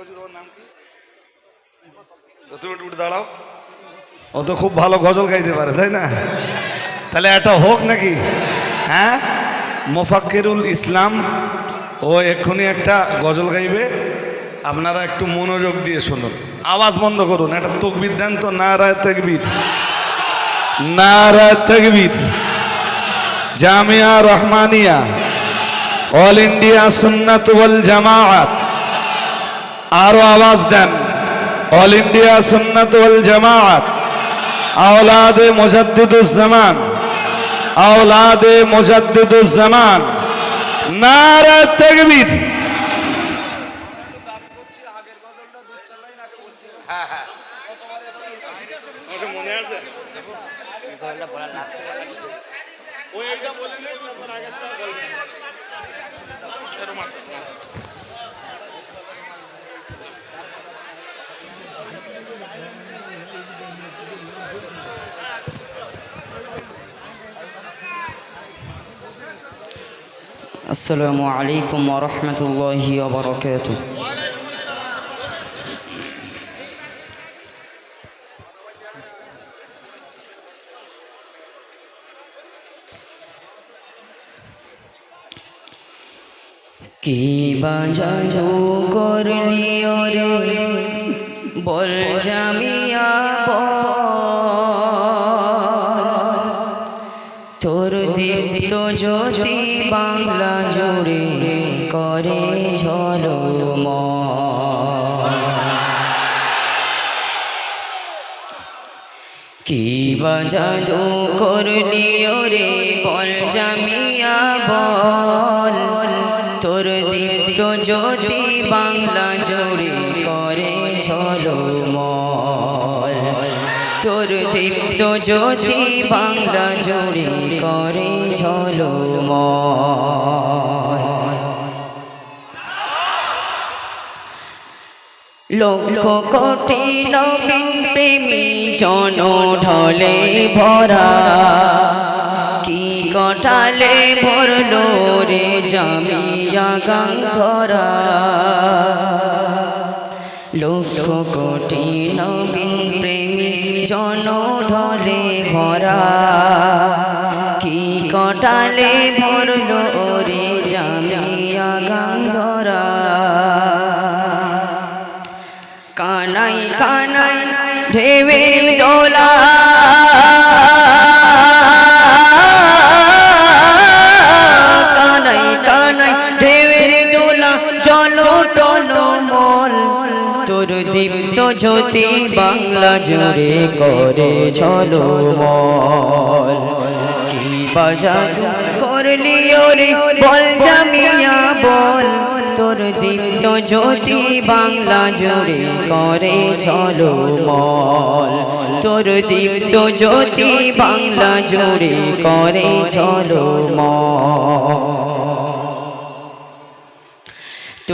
বলছি তোমার নাম দাঁড়াও। ও তো খুব ভালো গজল গাইতে পারে, তাই না? তাহলে এটা হোক নাকি? হ্যাঁ? মোফাক্কিরুল ইসলাম, ও এক্ষুনি একটা গজল গাইবে। আপনারা একটু মনোযোগ দিয়ে শুনুন। আওয়াজ বন্ধ করুন একটা তকবির তো, নারায় তকবির। নারায় তকবির। জামিয়া রহমানিয়া। অল ইন্ডিয়া সুন্নাত ওয়াল আরও আওয়াজ দেন। অল ইন্ডিয়া সুন্নাত জামাআত আওলাদে মুজাদ্দিদুজ জামান। আওলাদে মুজাদ্দিদুজ জামান। নারা তাকবীর মনে আছে ওই এইটা বলে নে তারপর আগেরটা বলবে এরকম আসসালামু আলাইকুম ওয়া রাহমাতুল্লাহি ওয়া বারাকাতুহু। কি বাজানো করলি ওরে বল জামিয়া বল। তোর দীপ্ত জ্যোতি বাংলা জুড়ে করে ঝলম কি বাজাজু করলি ওরে বল জামিয়া বল। তোর দীপ্ত জ্যোতি বাংলা জুড়ে দীপ্ত জ্যোতি বাংলা জুড়ে করে ঝলমল। লক্ষ কোটি নবীন প্রেমী জন ঢলে ভরা। কি কটালে ভরল রে জামিয়া গান ধরা লক্ষ কোটি নবীন প্রেমী জন ঢলে ভরা। কি কটালে ভরল রে জামিয়া গান ধরা কানাই কানাই ঢেবে দোলা। জ্যোতি বাংলা জুড়ে করে, চলো মল। কি বাজাদু করলি ওরে, বল জামিয়া, বল। তোর দীপ্ত জ্যোতি বাংলা জুড়ে করে, চলো মল। তোর দীপ্ত জ্যোতি বাংলা জুড়ে করে, চলো মল।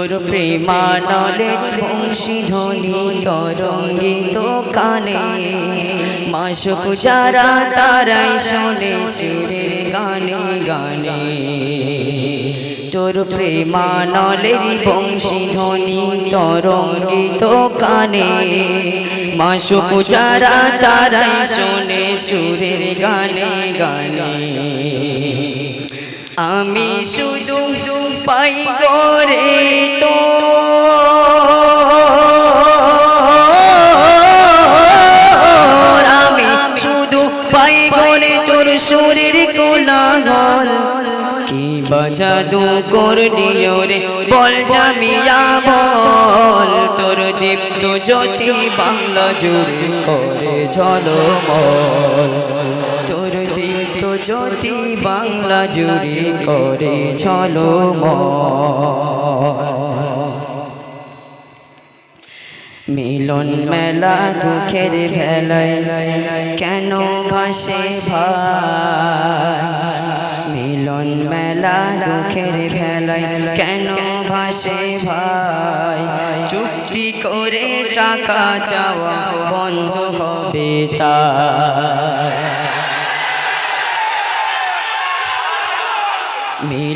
তোর প্রেমানলের বংশী ধ্বনি তরঙ্গিত কানে। মাসক যারা তারাই শোনে শিরের গানে গানে। তোর প্রেমানলের বংশী ধ্বনি তরঙ্গিত কানে। মাসক যারা তারাই শোনে সুরের গানে গানে। আমি শুধু পাই করে তো। আমি শুধু পাই করে তোর শরীর কোলাহল। কি বাজাদু করলি ওরে বল জামিয়া বল। তোর দীপ্ত জ্যোতি বাংলা জুড়ে করে ঝলমল। জ্যোতি বাংলা জুড়ে করে ঝলমল মিলন মেলা দুঃখের ভেলায় কেন ভাসে ভাই? মিলন মেলা দুঃখের ভেলায় কেন ভাসে ভাই? চুক্তি করে টাকা চাওয়া বন্ধ হবে তাই।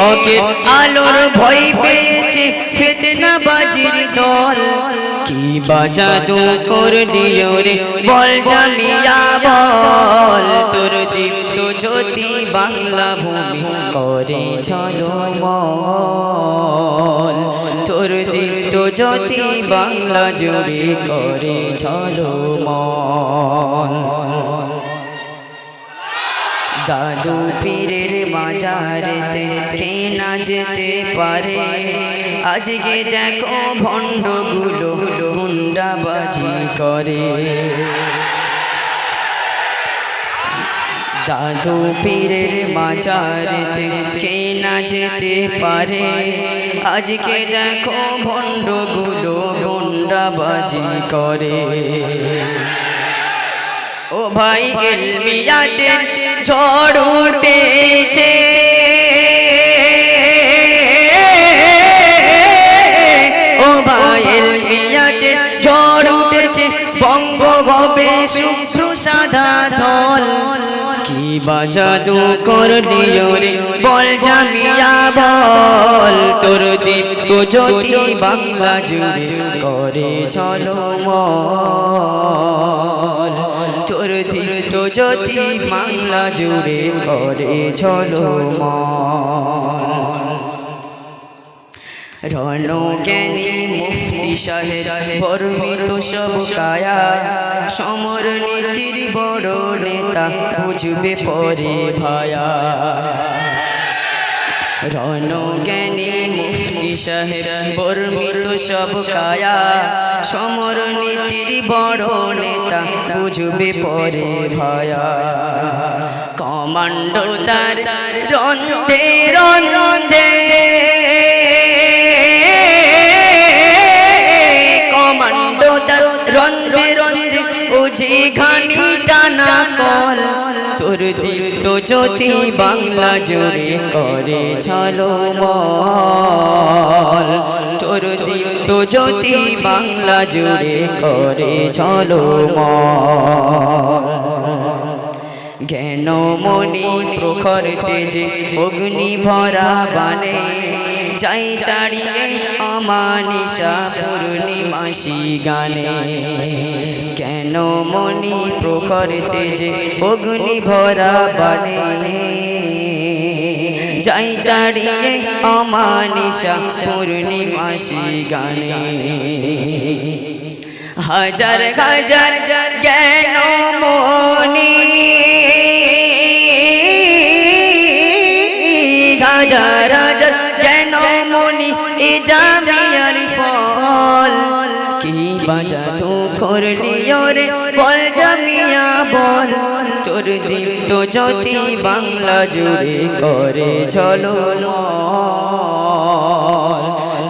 হকের আলোর ভয় পেয়েছে ফেতনা বাজির দল। কি বাজাদু করলি ওরে? বল জামিয়া, বল। তোর দীপ্ত জ্যোতি বাংলা ভূমি করে ঝলমল। তোর দীপ্ত জ্যোতি বাংলা জুড়ে করে ঝলমল। দাদু পীরের মাজারেতে কে না যেতে পারে? আজকে দেখো ভণ্ডগুলো গুন্ডাবাজি করে। দাদু পীরের মাজারেতে কে না যেতে পারে? আজকে দেখো ভণ্ডগুলো গুন্ডাবাজি করে। ও ভাই এলমিয়াতে ঝড় উঠেছে। ও ভাই এলমিয়াতে ঝড় উঠেছে বঙ্গ হবে শুভ্র সাদা ধল কি বাজাদু করলি রে, বল জামিয়া বল। তোর দীপ্ত জ্যোতি বাংলা জুড়ে করে চলো তোর দীপ্ত জ্যোতি বাংলা জুড়ে করে মল রণ জ্ঞানী মুফতি সাহেব সব কায়া। সমর নীতির বড় নেতা বুঝবে পরে ভায়া। রণ জ্ঞানী সাহেব বর্মিত সব কায়া। সমর নীতির বড় নেতা বুঝবে পরে ভায়া। কমান্ডো তার রন্ধে রন্ধে। কমান্ডো তার রন্ধে রন্ধে, ও যে তোর দীপ্ত জ্যোতি বাংলা জুড়ে করে চলো তোর দীপ্ত জ্যোতি বাংলা জুড়ে করে চলো জ্ঞান মনি প্রখর তেজে অগ্নি ভরা বানে যাই চাড়িয়ে আমানিশা পূর্ণিমাসি গানে। কেন মনি প্রখর তেজে অগ্নি ভরা বানে যাই চাড়িয়ে আমানিশা পূর্ণিমাসি গানে। হাজার হাজার জ্ঞান মনি জামিয়ার ফল। কি বাজা তো করলি ওরে জামিয়া বল। তোর দীপ্ত জ্যোতি বাংলা জুড়ে করে চলো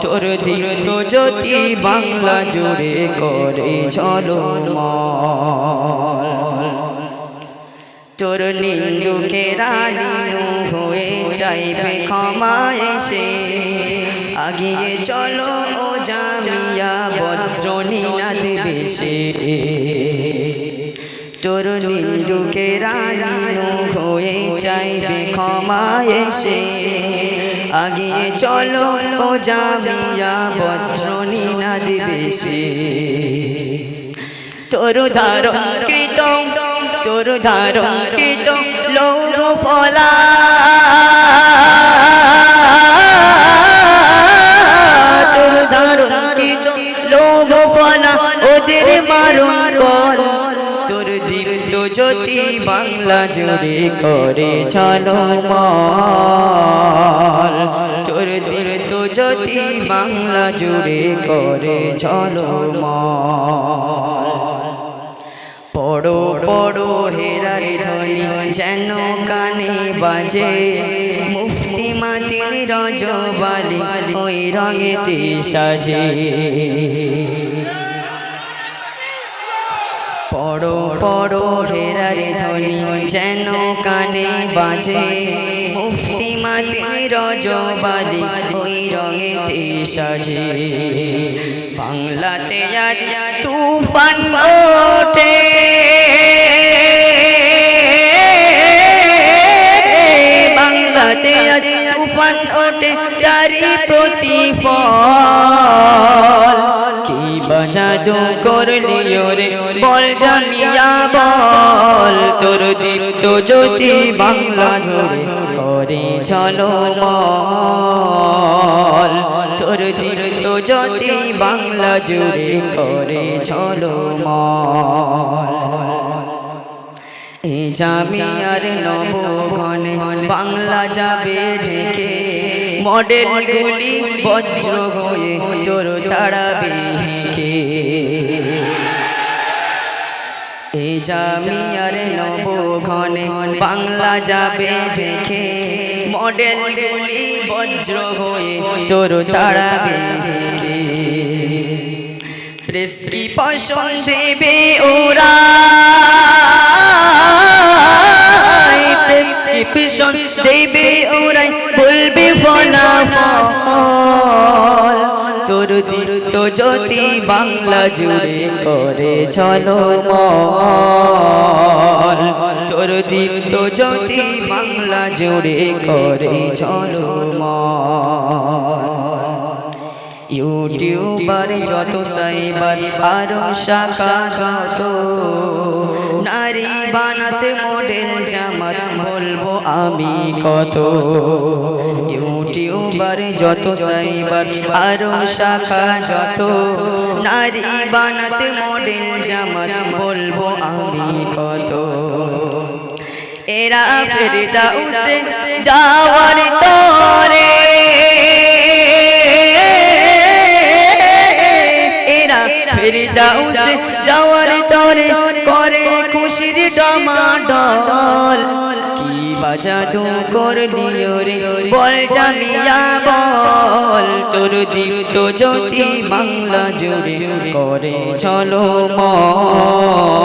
তোর দীপ্ত জ্যোতি বাংলা জুড়ে করে চলো তোর নিন্দুকে হয়ে চাইবে ক্ষমা এসে। আগিয়ে চলো ও জামিয়া বজ্রনীনাথ বেশে। তোর নিন্দুকে রানীনু হয়ে চাইবে ক্ষমা এসে। আগিয়ে চলো ও জামিয়া বজ্রনীনাথ বেশে। তোর ধারণ কৃত তোর ধারণ কৃত লৌর ফলা। তোর ধারণ কৃত লৌর ফলা, ওদের মারণ কর। তোর দীপ্ত জ্যোতি বাংলা জুড়ে করে চলো মল তোর দীপ্ত জ্যোতি বাংলা জুড়ে করে চলো বাজে। মুফতি মাতিন রজবালি ওই রঙেতে সাজে। পড়ো পড়ো হেরারে ধনি যেন কানে বাজে। মুফতি মাতি রজবালি ওই রঙেতে সাজে। বাংলাতে আজ তুফান ওঠে। বাংলাতে আজ তুফান ওঠে তারি প্রতিফল। কি বাজাদু করলি ওরে, বল জামিয়া বল। তোর দীপ্ত জ্যোতি বাংলা ধরে করে চলো মল তোর দীপ্ত জ্যোতি বাংলা জুড়ে করে চলো মল এ জামিয়ার নবঘনে বাংলা যাবে ঢেকে। মডেল গুলি বজ্র হয়ে তোর তাড়াবে হেঁকে। এ জামিয়ার নবঘনে বাংলা যাবে ঢেকে। মডেল গুলি বজ্র হয়ে তোর তাড়াবে হেঁকে। প্রেসক্রিপশন দেবে ওরা? দেবে ওরাই বলবে ফলাফল তোর দীপ্ত জ্যোতি বাংলা জুড়ে করে চলো তোর দীপ্ত জ্যোতি বাংলা জুড়ে করে চলো ইউটিউবার যত সাইবার আরও শাখা যত নারী বানাতে মডেল জামাত বলব আমি কত। ইউটিউবার যত, সাইবার আরও শাখা যত। নারী বানাতে মডেল জামাত বলব আমি কত। এরা ফেরিদা উসে যাওয়ার তরে ডমাডল কি বাজাদু করলি রে বল জামিয়া বল। তোর দীপ্ত জ্যোতি বাংলা জুড়ে করে চলো মল।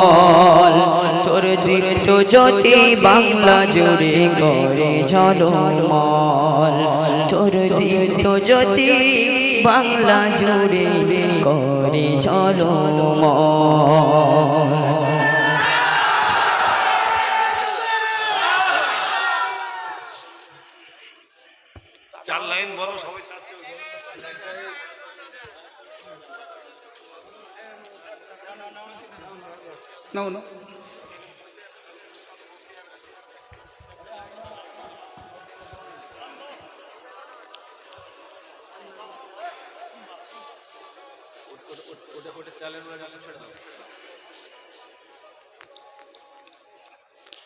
তোর দীপ্ত জ্যোতি বাংলা জুড়ে করে চলো মল। তোর দীপ্ত জ্যোতি বাংলা জুড়ে করে চলো মল। নাও না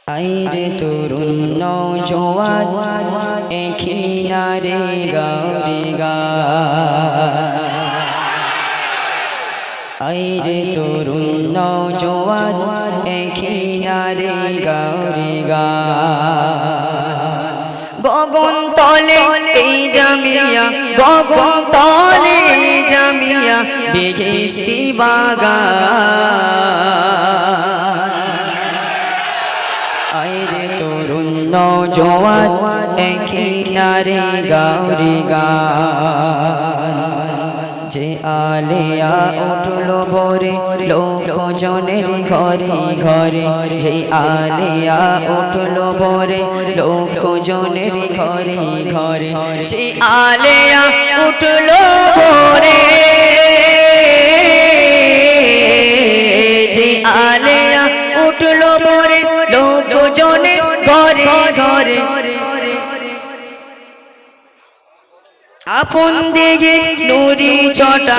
আইরে তরুণ নৌজওয়ান এখিনারে গাউরি আইরে তরুণ নৌজওয়ান এখিনারে গাউরি গা গগন তলে এই জামিয়া, গগন তলে জামিয়া বেগেস্তি বাগান। আইরে তরুণ নৌজওয়ান একিনারে গাউরি গান। যে আলেয়া উঠল ভোরে, লোকজনের ঘরে ঘরে। যে আলিয়া উঠল ভোরে, লোকজনের ঘরে ঘরে। যে আলিয়া উঠল ভোরে আপন দেগে নুরি ছটা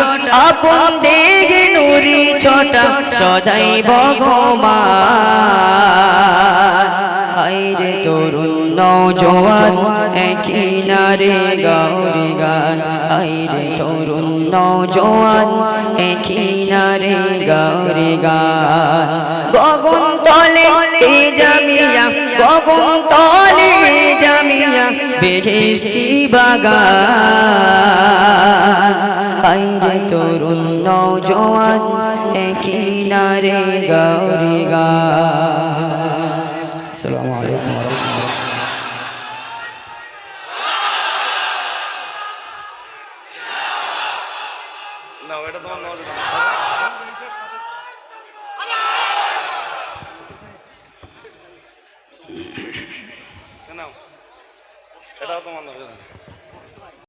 আপন দেগে নুরি ছটা সদাই ভগবান। রে তরুণ নৌজওয়ান একিনারে গৌরি গান। আইরে তরুণ নৌজওয়ান একিনারে গৌরি গান। গগন তলে জামিয়া, গগন তলে জামিয়া বেহেস্তি বাগান। আইরে তরুণ নৌজওয়ান একই নারে গৌরী গান। আসসালামু আলাইকুম। ওয়া রাহমাতুল্লাহ।